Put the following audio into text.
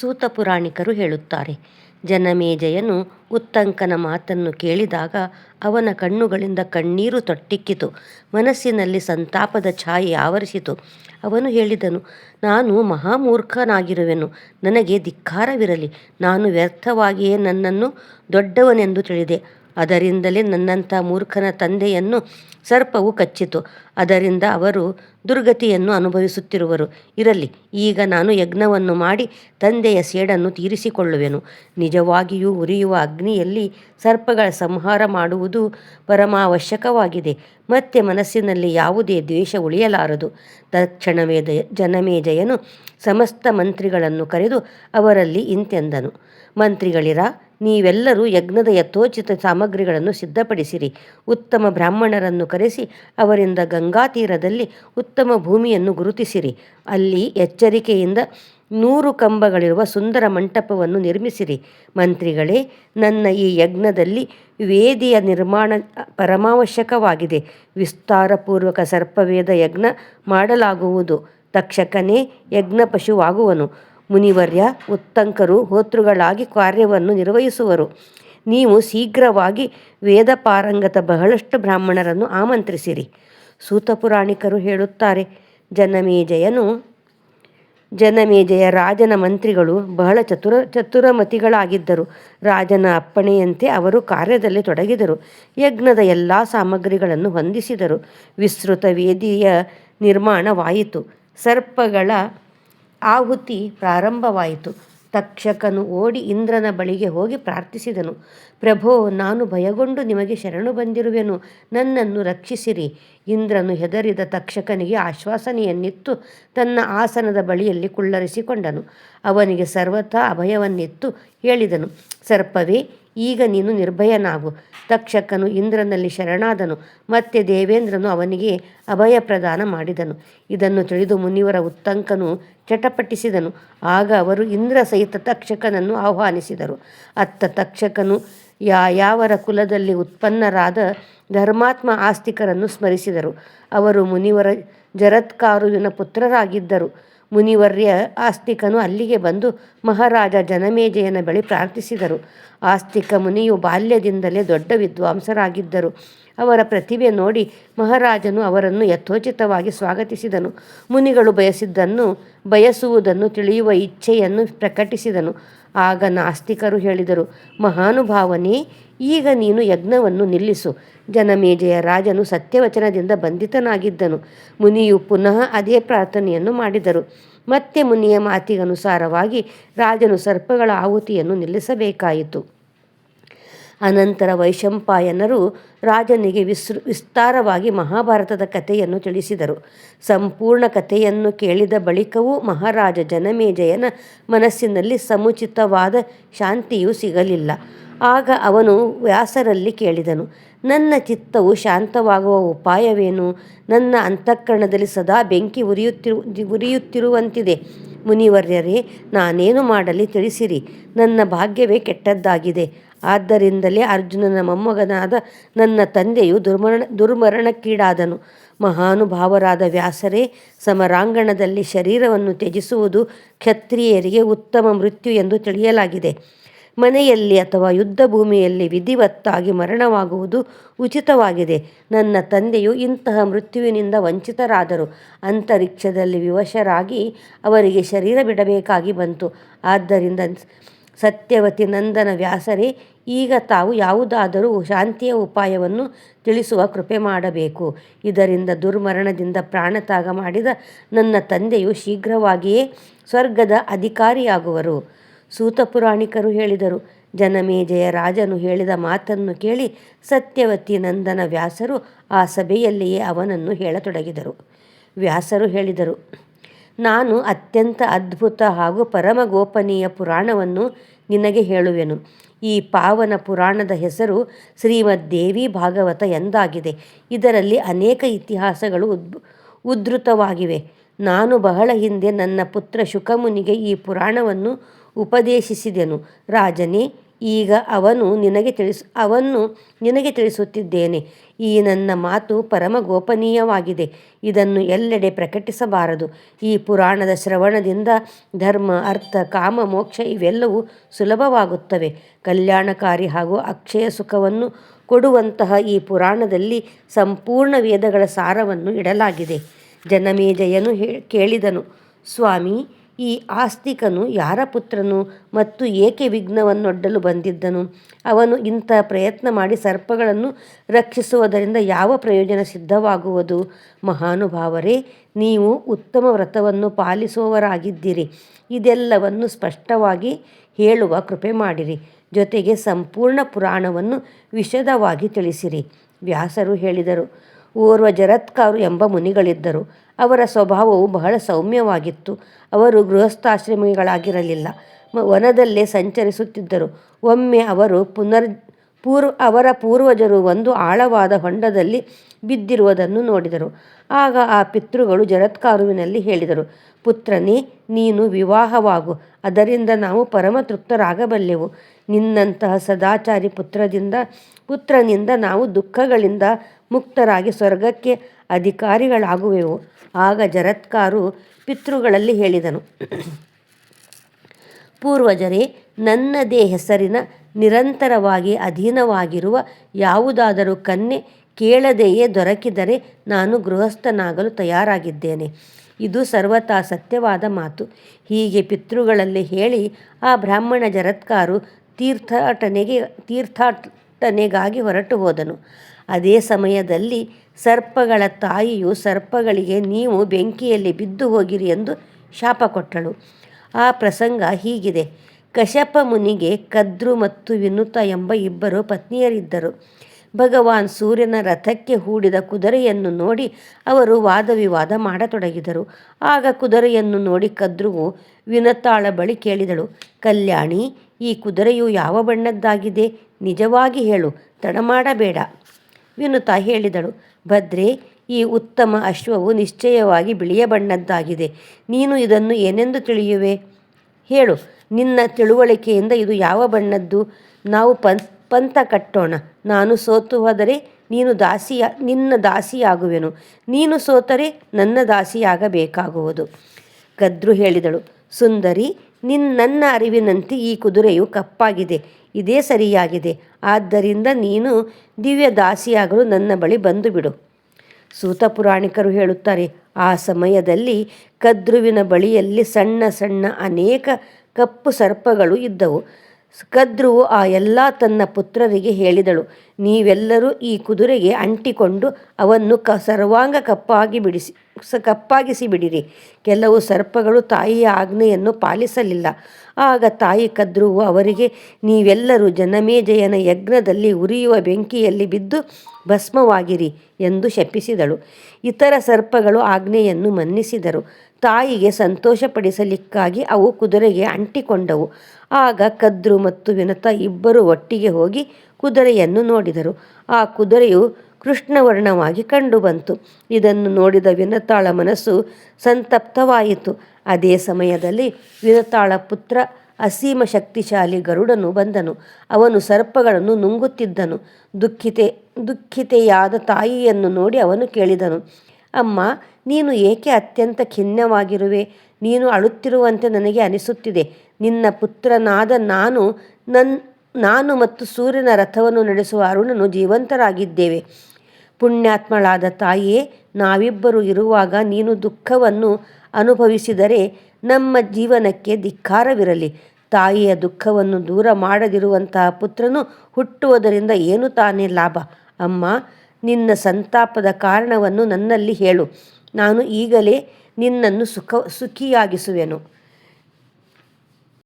ಸೂತ ಪುರಾಣಿಕರು ಹೇಳುತ್ತಾರೆ. ಜನಮೇಜಯನು ಉತ್ತಂಕನ ಮಾತನ್ನು ಕೇಳಿದಾಗ ಅವನ ಕಣ್ಣುಗಳಿಂದ ಕಣ್ಣೀರು ತೊಟ್ಟಿಕ್ಕಿತು. ಮನಸ್ಸಿನಲ್ಲಿ ಸಂತಾಪದ ಛಾಯೆ ಆವರಿಸಿತು. ಅವನು ಹೇಳಿದನು, ನಾನು ಮಹಾಮೂರ್ಖನಾಗಿರುವೆನು. ನನಗೆ ಧಿಕ್ಕಾರವಿರಲಿ. ನಾನು ವ್ಯರ್ಥವಾಗಿಯೇ ನನ್ನನ್ನು ದೊಡ್ಡವನೆಂದು ತಿಳಿದೆ. ಅದರಿಂದಲೇ ನನ್ನಂಥ ಮೂರ್ಖನ ತಂದೆಯನ್ನು ಸರ್ಪವು ಕಚ್ಚಿತು. ಅದರಿಂದ ಅವರು ದುರ್ಗತಿಯನ್ನು ಅನುಭವಿಸುತ್ತಿರುವರು. ಇರಲಿ, ಈಗ ನಾನು ಯಜ್ಞವನ್ನು ಮಾಡಿ ತಂದೆಯ ಸೇಡನ್ನು ತೀರಿಸಿಕೊಳ್ಳುವೆನು. ನಿಜವಾಗಿಯೂ ಉರಿಯುವ ಅಗ್ನಿಯಲ್ಲಿ ಸರ್ಪಗಳ ಸಂಹಾರ ಮಾಡುವುದು ಪರಮಾವಶ್ಯಕವಾಗಿದೆ. ಮತ್ತೆ ಮನಸ್ಸಿನಲ್ಲಿ ಯಾವುದೇ ದ್ವೇಷ ಉಳಿಯಲಾರದು. ತಕ್ಷಣವೇ ಜನಮೇಜಯನು ಸಮಸ್ತ ಮಂತ್ರಿಗಳನ್ನು ಕರೆದು ಅವರಲ್ಲಿ ಇಂತೆಂದನು. ಮಂತ್ರಿಗಳಿರ ನೀವೆಲ್ಲರೂ ಯಜ್ಞದ ಯಥೋಚಿತ ಸಾಮಗ್ರಿಗಳನ್ನು ಸಿದ್ಧಪಡಿಸಿರಿ. ಉತ್ತಮ ಬ್ರಾಹ್ಮಣರನ್ನು ಕರೆಸಿ ಅವರಿಂದ ಗಂಗಾ ತೀರದಲ್ಲಿ ಉತ್ತಮ ಭೂಮಿಯನ್ನು ಗುರುತಿಸಿರಿ. ಅಲ್ಲಿ ಎಚ್ಚರಿಕೆಯಿಂದ ನೂರು ಕಂಬಗಳಿರುವ ಸುಂದರ ಮಂಟಪವನ್ನು ನಿರ್ಮಿಸಿರಿ. ಮಂತ್ರಿಗಳೇ, ನನ್ನ ಈ ಯಜ್ಞದಲ್ಲಿ ವೇದಿಯ ನಿರ್ಮಾಣ ಪರಮಾವಶ್ಯಕವಾಗಿದೆ ವಿಸ್ತಾರಪೂರ್ವಕ ಸರ್ಪವೇದ ಯಜ್ಞ ಮಾಡಲಾಗುವುದು. ತಕ್ಷಕನೇ ಯಜ್ಞ ಪಶುವಾಗುವನು ಮುನಿವರ್ಯ, ಉತ್ತಂಕರು, ಹೋತೃಗಳಾಗಿ ಕಾರ್ಯವನ್ನು ನಿರ್ವಹಿಸುವರು. ನೀವು ಶೀಘ್ರವಾಗಿ ವೇದ ಪಾರಂಗತ ಬಹಳಷ್ಟು ಬ್ರಾಹ್ಮಣರನ್ನು ಆಮಂತ್ರಿಸಿರಿ. ಸೂತಪುರಾಣಿಕರು ಹೇಳುತ್ತಾರೆ, ಜನಮೇಜಯನು, ಜನಮೇಜಯ ರಾಜನ ಮಂತ್ರಿಗಳು ಬಹಳ ಚತುರ, ಚತುರಮತಿಗಳಾಗಿದ್ದರು. ರಾಜನ ಅಪ್ಪಣೆಯಂತೆ ಅವರು ಕಾರ್ಯದಲ್ಲಿ ತೊಡಗಿದರು. ಯಜ್ಞದ ಎಲ್ಲ ಸಾಮಗ್ರಿಗಳನ್ನು ಹೊಂದಿಸಿದರು. ವಿಸ್ತೃತ ವೇದಿಯ ನಿರ್ಮಾಣವಾಯಿತು. ಸರ್ಪಗಳ ಆಹುತಿ ಪ್ರಾರಂಭವಾಯಿತು. ತಕ್ಷಕನು ಓಡಿ ಇಂದ್ರನ ಬಳಿಗೆ ಹೋಗಿ ಪ್ರಾರ್ಥಿಸಿದನು. ಪ್ರಭೋ, ನಾನು ಭಯಗೊಂಡು ನಿಮಗೆ ಶರಣು ಬಂದಿರುವೆನು. ನನ್ನನ್ನು ರಕ್ಷಿಸಿರಿ. ಇಂದ್ರನು ಹೆದರಿದ ತಕ್ಷಕನಿಗೆ ಆಶ್ವಾಸನೆಯನ್ನಿತ್ತು. ತನ್ನ ಆಸನದ ಬಳಿಯಲ್ಲಿ ಕುಳ್ಳರಿಸಿಕೊಂಡನು. ಅವನಿಗೆ ಸರ್ವಥಾ ಅಭಯವನ್ನಿತ್ತು ಹೇಳಿದನು. ಸರ್ಪವೇ, ಈಗ ನೀನು ನಿರ್ಭಯನಾಗು. ತಕ್ಷಕನು ಇಂದ್ರನಲ್ಲಿ ಶರಣಾದನು. ಮತ್ತೆ ದೇವೇಂದ್ರನು ಅವನಿಗೆ ಅಭಯ ಪ್ರದಾನ ಮಾಡಿದನು. ಇದನ್ನು ತಿಳಿದು ಮುನಿವರ ಉತ್ತಂಕನು ಚಟಪಟಿಸಿದನು. ಆಗ ಅವರು ಇಂದ್ರ ಸಹಿತ ತಕ್ಷಕನನ್ನು ಆಹ್ವಾನಿಸಿದರು. ಅತ್ತ ತಕ್ಷಕನು ಯಾ ಯಾವರ ಕುಲದಲ್ಲಿ ಉತ್ಪನ್ನರಾದ ಧರ್ಮಾತ್ಮ ಆಸ್ತಿಕರನ್ನು ಸ್ಮರಿಸಿದರು. ಅವರು ಮುನಿವರ ಜರತ್ಕಾರುವಿನ ಪುತ್ರರಾಗಿದ್ದರು. ಮುನಿವರ್ಯ ಆಸ್ತಿಕನು ಅಲ್ಲಿಗೆ ಬಂದು ಮಹಾರಾಜ ಜನಮೇಜಯನ ಬಳಿ ಪ್ರಾರ್ಥಿಸಿದರು. ಆಸ್ತಿಕ ಮುನಿಯು ಬಾಲ್ಯದಿಂದಲೇ ದೊಡ್ಡ ವಿದ್ವಾಂಸರಾಗಿದ್ದರು. ಅವರ ಪ್ರತಿಭೆ ನೋಡಿ ಮಹಾರಾಜನು ಅವರನ್ನು ಯಥೋಚಿತವಾಗಿ ಸ್ವಾಗತಿಸಿದನು. ಮುನಿಗಳು ಬಯಸಿದ್ದನ್ನು ಬಯಸುವುದನ್ನು ತಿಳಿಯುವ ಇಚ್ಛೆಯನ್ನು ಪ್ರಕಟಿಸಿದನು. ಆಗ ನಾಸ್ತಿಕರು ಹೇಳಿದರು, ಮಹಾನುಭಾವನೇ, ಈಗ ನೀನು ಯಜ್ಞವನ್ನು ನಿಲ್ಲಿಸು. ಜನಮೇಜಯ ರಾಜನು ಸತ್ಯವಚನದಿಂದ ಬಂಧಿತನಾಗಿದ್ದನು. ಮುನಿಯು ಪುನಃ ಅದೇ ಪ್ರಾರ್ಥನೆಯನ್ನು ಮಾಡಿದರು. ಮತ್ತೆ ಮುನಿಯ ಮಾತಿಗನುಸಾರವಾಗಿ ರಾಜನು ಸರ್ಪಗಳ ಆಹುತಿಯನ್ನು ನಿಲ್ಲಿಸಬೇಕಾಯಿತು. ಅನಂತರ ವೈಶಂಪಾಯನರು ರಾಜನಿಗೆ ವಿಸ್ತೃ ವಿಸ್ತಾರವಾಗಿ ಮಹಾಭಾರತದ ಕಥೆಯನ್ನು ತಿಳಿಸಿದರು. ಸಂಪೂರ್ಣ ಕಥೆಯನ್ನು ಕೇಳಿದ ಬಳಿಕವೂ ಮಹಾರಾಜ ಜನಮೇಜಯನ ಮನಸ್ಸಿನಲ್ಲಿ ಸಮುಚಿತವಾದ ಶಾಂತಿಯೂ ಸಿಗಲಿಲ್ಲ. ಆಗ ಅವನು ವ್ಯಾಸರಲ್ಲಿ ಕೇಳಿದನು ನನ್ನ ಚಿತ್ತವು ಶಾಂತವಾಗುವ ಉಪಾಯವೇನು? ನನ್ನ ಅಂತಃಕರಣದಲ್ಲಿ ಸದಾ ಬೆಂಕಿ ಉರಿಯುತ್ತಿರು, ಉರಿಯುತ್ತಿರುವಂತಿದೆ. ಮುನಿವರ್ಯರೇ, ನಾನೇನು ಮಾಡಲಿ ತಿಳಿಸಿರಿ. ನನ್ನ ಭಾಗ್ಯವೇ ಕೆಟ್ಟದ್ದಾಗಿದೆ. ಆದ್ದರಿಂದಲೇ ಅರ್ಜುನನ ಮೊಮ್ಮಗನಾದ ನನ್ನ ತಂದೆಯು ದುರ್ಮರಣ, ದುರ್ಮರಣಕ್ಕೀಡಾದನು. ಮಹಾನುಭಾವರಾದ ವ್ಯಾಸರೇ, ಸಮರಾಂಗಣದಲ್ಲಿ ಶರೀರವನ್ನು ತ್ಯಜಿಸುವುದು ಕ್ಷತ್ರಿಯರಿಗೆ ಉತ್ತಮ ಮೃತ್ಯು ಎಂದು ತಿಳಿಯಲಾಗಿದೆ. ಮನೆಯಲ್ಲಿ ಅಥವಾ ಯುದ್ಧ ಭೂಮಿಯಲ್ಲಿ ವಿಧಿವತ್ತಾಗಿ ಮರಣವಾಗುವುದು ಉಚಿತವಾಗಿದೆ. ನನ್ನ ತಂದೆಯು ಇಂತಹ ಮೃತ್ಯುವಿನಿಂದ ವಂಚಿತರಾದರು. ಅಂತರಿಕ್ಷದಲ್ಲಿ ವಿವಶರಾಗಿ ಅವರಿಗೆ ಶರೀರ ಬಿಡಬೇಕಾಗಿ ಬಂತು. ಆದ್ದರಿಂದ ಸತ್ಯವತಿ ನಂದನ ವ್ಯಾಸರೇ, ಈಗ ತಾವು ಯಾವುದಾದರೂ ಶಾಂತಿಯ ಉಪಾಯವನ್ನು ತಿಳಿಸುವ ಕೃಪೆ ಮಾಡಬೇಕು. ಇದರಿಂದ ದುರ್ಮರಣದಿಂದ ಪ್ರಾಣತ್ಯಾಗ ಮಾಡಿದ ನನ್ನ ತಂದೆಯು ಶೀಘ್ರವಾಗಿಯೇ ಸ್ವರ್ಗದ ಅಧಿಕಾರಿಯಾಗುವರು. ಸೂತಪುರಾಣಿಕರು ಹೇಳಿದರು. ಜನಮೇಜಯ ರಾಜನು ಹೇಳಿದ ಮಾತನ್ನು ಕೇಳಿ ಸತ್ಯವತಿ ನಂದನ ವ್ಯಾಸರು ಆ ಸಭೆಯಲ್ಲಿಯೇ ಅವನನ್ನು ಹೇಳತೊಡಗಿದರು. ವ್ಯಾಸರು ಹೇಳಿದರು, ನಾನು ಅತ್ಯಂತ ಅದ್ಭುತ ಹಾಗೂ ಪರಮ ಗೋಪನೀಯ ಪುರಾಣವನ್ನು ನಿನಗೆ ಹೇಳುವೆನು. ಈ ಪಾವನ ಪುರಾಣದ ಹೆಸರು ಶ್ರೀಮದ್ ದೇವಿ ಭಾಗವತ ಎಂದಾಗಿದೆ. ಇದರಲ್ಲಿ ಅನೇಕ ಇತಿಹಾಸಗಳು ಉದ್ ಉದ್ಧತವಾಗಿವೆ. ನಾನು ಬಹಳ ಹಿಂದೆ ನನ್ನ ಪುತ್ರ ಶುಕಮುನಿಗೆ ಈ ಪುರಾಣವನ್ನು ಉಪದೇಶಿಸಿದೆನು. ರಾಜನೇ, ಈಗ ಅವನು ನಿನಗೆ ತಿಳಿಸು ಅವನ್ನು ನಿನಗೆ ತಿಳಿಸುತ್ತಿದ್ದೇನೆ. ಈ ನನ್ನ ಮಾತು ಪರಮ ಗೋಪನೀಯವಾಗಿದೆ ಇದನ್ನು ಎಲ್ಲೆಡೆ ಪ್ರಕಟಿಸಬಾರದು. ಈ ಪುರಾಣದ ಶ್ರವಣದಿಂದ ಧರ್ಮ, ಅರ್ಥ, ಕಾಮ, ಮೋಕ್ಷ ಇವೆಲ್ಲವೂ ಸುಲಭವಾಗುತ್ತವೆ. ಕಲ್ಯಾಣಕಾರಿ ಹಾಗೂ ಅಕ್ಷಯ ಸುಖವನ್ನು ಕೊಡುವಂತಹ ಈ ಪುರಾಣದಲ್ಲಿ ಸಂಪೂರ್ಣ ವೇದಗಳ ಸಾರವನ್ನು ಇಡಲಾಗಿದೆ. ಜನಮೇಜಯನು ಕೇಳಿದನು, ಸ್ವಾಮಿ ಈ ಆಸ್ತಿಕನು ಯಾರ ಪುತ್ರನು ಮತ್ತು ಏಕೆ ವಿಘ್ನವನ್ನೊಡ್ಡಲು ಬಂದಿದ್ದನು? ಅವನು ಇಂಥ ಪ್ರಯತ್ನ ಮಾಡಿ ಸರ್ಪಗಳನ್ನು ರಕ್ಷಿಸುವುದರಿಂದ ಯಾವ ಪ್ರಯೋಜನ ಸಿದ್ಧವಾಗುವುದು? ಮಹಾನುಭಾವರೇ, ನೀವು ಉತ್ತಮ ವ್ರತವನ್ನು ಪಾಲಿಸುವವರಾಗಿದ್ದೀರಿ. ಇದೆಲ್ಲವನ್ನು ಸ್ಪಷ್ಟವಾಗಿ ಹೇಳುವ ಕೃಪೆ ಮಾಡಿರಿ. ಜೊತೆಗೆ ಸಂಪೂರ್ಣ ಪುರಾಣವನ್ನು ವಿಶದವಾಗಿ ತಿಳಿಸಿರಿ. ವ್ಯಾಸರು ಹೇಳಿದರು, ಓರ್ವ ಜರತ್ಕಾರು ಎಂಬ ಮುನಿಗಳಿದ್ದರು. ಅವರ ಸ್ವಭಾವವು ಬಹಳ ಸೌಮ್ಯವಾಗಿತ್ತು. ಅವರು ಗೃಹಸ್ಥಾಶ್ರಮಿಗಳಾಗಿರಲಿಲ್ಲ. ವನದಲ್ಲೇ ಸಂಚರಿಸುತ್ತಿದ್ದರು. ಒಮ್ಮೆ ಅವರು ಪುನರ್ ಪೂರ್ವ ಅವರ ಪೂರ್ವಜರು ಒಂದು ಆಳವಾದ ಹೊಂಡದಲ್ಲಿ ಬಿದ್ದಿರುವುದನ್ನು ನೋಡಿದರು. ಆಗ ಆ ಪಿತೃಗಳು ಜರತ್ಕಾರುವಿನಲ್ಲಿ ಹೇಳಿದರು, ಪುತ್ರನೇ, ನೀನು ವಿವಾಹವಾಗು. ಅದರಿಂದ ನಾವು ಪರಮ ತೃಪ್ತರಾಗಬಲ್ಲೆವು ನಿನ್ನಂತಹ ಸದಾಚಾರಿ ಪುತ್ರದಿಂದ, ಪುತ್ರನಿಂದ ನಾವು ದುಃಖಗಳಿಂದ ಮುಕ್ತರಾಗಿ ಸ್ವರ್ಗಕ್ಕೆ ಅಧಿಕಾರಿಗಳಾಗುವೆವು. ಆಗ ಜರತ್ಕಾರು ಪಿತೃಗಳಲ್ಲಿ ಹೇಳಿದನು. ಪೂರ್ವಜರೇ ನನ್ನದೇ ಹೆಸರಿನ ನಿರಂತರವಾಗಿ ಅಧೀನವಾಗಿರುವ ಯಾವುದಾದರೂ ಕನ್ಯೆ ಕೇಳದೆಯೇ ದೊರಕಿದರೆ ನಾನು ಗೃಹಸ್ಥನಾಗಲು ತಯಾರಾಗಿದ್ದೇನೆ. ಇದು ಸರ್ವತಾ ಸತ್ಯವಾದ ಮಾತು. ಹೀಗೆ ಪಿತೃಗಳಲ್ಲಿ ಹೇಳಿ ಆ ಬ್ರಾಹ್ಮಣ ಜರತ್ಕಾರು ತೀರ್ಥಾಟನೆಗೆ ತೀರ್ಥಾಟನೆಗಾಗಿ ಹೊರಟು ಹೋದನು. ಅದೇ ಸಮಯದಲ್ಲಿ ಸರ್ಪಗಳ ತಾಯಿಯು ಸರ್ಪಗಳಿಗೆ ನೀವು ಬೆಂಕಿಯಲ್ಲಿ ಬಿದ್ದು ಹೋಗಿರಿ ಎಂದು ಶಾಪ ಕೊಟ್ಟಳು. ಆ ಪ್ರಸಂಗ ಹೀಗಿದೆ. ಕಶ್ಯಪ ಮುನಿಗೆ ಕದ್ರು ಮತ್ತು ವಿನುತ ಎಂಬ ಇಬ್ಬರು ಪತ್ನಿಯರಿದ್ದರು. ಭಗವಾನ್ ಸೂರ್ಯನ ರಥಕ್ಕೆ ಹೂಡಿದ ಕುದುರೆಯನ್ನು ನೋಡಿ ಅವರು ವಾದವಿವಾದ ಮಾಡತೊಡಗಿದರು. ಆಗ ಕುದುರೆಯನ್ನು ನೋಡಿ ಕದ್ರುವು ವಿನತಾಳ ಬಳಿ ಕೇಳಿದಳು, ಕಲ್ಯಾಣಿ, ಈ ಕುದುರೆಯು ಯಾವ ಬಣ್ಣದ್ದಾಗಿದೆ? ನಿಜವಾಗಿ ಹೇಳು ತಡಮಾಡಬೇಡ ವಿನುತ ಹೇಳಿದಳು ಭದ್ರೆ, ಈ ಉತ್ತಮ ಅಶ್ವವು ನಿಶ್ಚಯವಾಗಿ ಬಿಳಿಯ ಬಣ್ಣದ್ದಾಗಿದೆ. ನೀನು ಇದನ್ನು ಏನೆಂದು ತಿಳಿಯುವೆ? ಹೇಳು. ನಿನ್ನ ತಿಳುವಳಿಕೆಯಿಂದ ಇದು ಯಾವ ಬಣ್ಣದ್ದು? ನಾವು ಪನ್ ಪಂಥ ಕಟ್ಟೋಣ. ನಾನು ಸೋತು ಹೋದರೆ ನೀನು ದಾಸಿಯ, ನಿನ್ನ ದಾಸಿಯಾಗುವೆನು. ನೀನು ಸೋತರೆ ನನ್ನ ದಾಸಿಯಾಗಬೇಕಾಗುವುದು. ಗದ್ರು ಹೇಳಿದಳು. ಸುಂದರಿ ನಿನ್ ನನ್ನ ಅರಿವಿನಂತೆ ಈ ಕುದುರೆಯು ಕಪ್ಪಾಗಿದೆ, ಇದೇ ಸರಿಯಾಗಿದೆ. ಆದ್ದರಿಂದ ನೀನು ದಿವ್ಯ ದಾಸಿಯಾಗಲು ನನ್ನ ಬಳಿ ಬಂದು ಬಿಡು ಸೂತ ಪುರಾಣಿಕರು ಹೇಳುತ್ತಾರೆ, ಆ ಸಮಯದಲ್ಲಿ ಕದ್ರುವಿನ ಬಳಿಯಲ್ಲಿ ಸಣ್ಣ ಸಣ್ಣ ಅನೇಕ ಕಪ್ಪು ಸರ್ಪಗಳು ಇದ್ದವು. ಕದ್ರುವು ಆ ಎಲ್ಲ ತನ್ನ ಪುತ್ರರಿಗೆ ಹೇಳಿದಳು, ನೀವೆಲ್ಲರೂ ಈ ಕುದುರೆಗೆ ಅಂಟಿಕೊಂಡು ಅವನ್ನು ಕ ಸರ್ವಾಂಗ ಕಪ್ಪಾಗಿ ಬಿಡಿಸಿ ಸ, ಕಪ್ಪಾಗಿಸಿ ಬಿಡಿರಿ. ಕೆಲವು ಸರ್ಪಗಳು ತಾಯಿಯ ಆಜ್ಞೆಯನ್ನು ಪಾಲಿಸಲಿಲ್ಲ. ಆಗ ತಾಯಿ ಕದ್ರುವು ಅವರಿಗೆ, ನೀವೆಲ್ಲರೂ ಜನಮೇಜಯನ ಯಜ್ಞದಲ್ಲಿ ಉರಿಯುವ ಬೆಂಕಿಯಲ್ಲಿ ಬಿದ್ದು ಭಸ್ಮವಾಗಿರಿ ಎಂದು ಶಪಿಸಿದಳು. ಇತರ ಸರ್ಪಗಳು ಆಜ್ಞೆಯನ್ನು ಮನ್ನಿಸಿದರು. ತಾಯಿಗೆ ಸಂತೋಷಪಡಿಸಲಿಕ್ಕಾಗಿ ಅವು ಕುದುರೆಗೆ ಅಂಟಿಕೊಂಡವು. ಆಗ ಕದ್ರು ಮತ್ತು ವಿನತ ಇಬ್ಬರು ಒಟ್ಟಿಗೆ ಹೋಗಿ ಕುದುರೆಯನ್ನು ನೋಡಿದರು. ಆ ಕುದುರೆಯು ಕೃಷ್ಣವರ್ಣವಾಗಿ ಕಂಡುಬಂತು ಇದನ್ನು ನೋಡಿದ ವಿನತಾಳ ಮನಸ್ಸು ಸಂತಪ್ತವಾಯಿತು. ಅದೇ ಸಮಯದಲ್ಲಿ ವಿನತಾಳ ಪುತ್ರ ಅಸೀಮ ಶಕ್ತಿಶಾಲಿ ಗರುಡನು ಬಂದನು. ಅವನು ಸರ್ಪಗಳನ್ನು ನುಂಗುತ್ತಿದ್ದನು. ದುಃಖಿತೆ, ದುಃಖಿತೆಯಾದ ತಾಯಿಯನ್ನು ನೋಡಿ ಅವನು ಕೇಳಿದನು, ಅಮ್ಮ, ನೀನು ಏಕೆ ಅತ್ಯಂತ ಖಿನ್ನವಾಗಿರುವೆ? ನೀನು ಅಳುತ್ತಿರುವಂತೆ ನನಗೆ ಅನಿಸುತ್ತಿದೆ. ನಿನ್ನ ಪುತ್ರನಾದ ನಾನು ನನ್ನ ನಾನು ಮತ್ತು ಸೂರ್ಯನ ರಥವನ್ನು ನಡೆಸುವ ಅರುಣನು ಜೀವಂತರಾಗಿದ್ದೇವೆ. ಪುಣ್ಯಾತ್ಮಳಾದ ತಾಯಿಯೇ, ನಾವಿಬ್ಬರು ಇರುವಾಗ ನೀನು ದುಃಖವನ್ನು ಅನುಭವಿಸಿದರೆ ನಮ್ಮ ಜೀವನಕ್ಕೆ ಧಿಕ್ಕಾರವಿರಲಿ. ತಾಯಿಯ ದುಃಖವನ್ನು ದೂರ ಮಾಡದಿರುವಂತಹ ಪುತ್ರನು ಹುಟ್ಟುವುದರಿಂದ ಏನು ತಾನೇ ಲಾಭ? ಅಮ್ಮ, ನಿನ್ನ ಸಂತಾಪದ ಕಾರಣವನ್ನು ನನ್ನಲ್ಲಿ ಹೇಳು. ನಾನು ಈಗಲೇ ನಿನ್ನನ್ನು ಸುಖ, ಸುಖಿಯಾಗಿಸುವೆನು.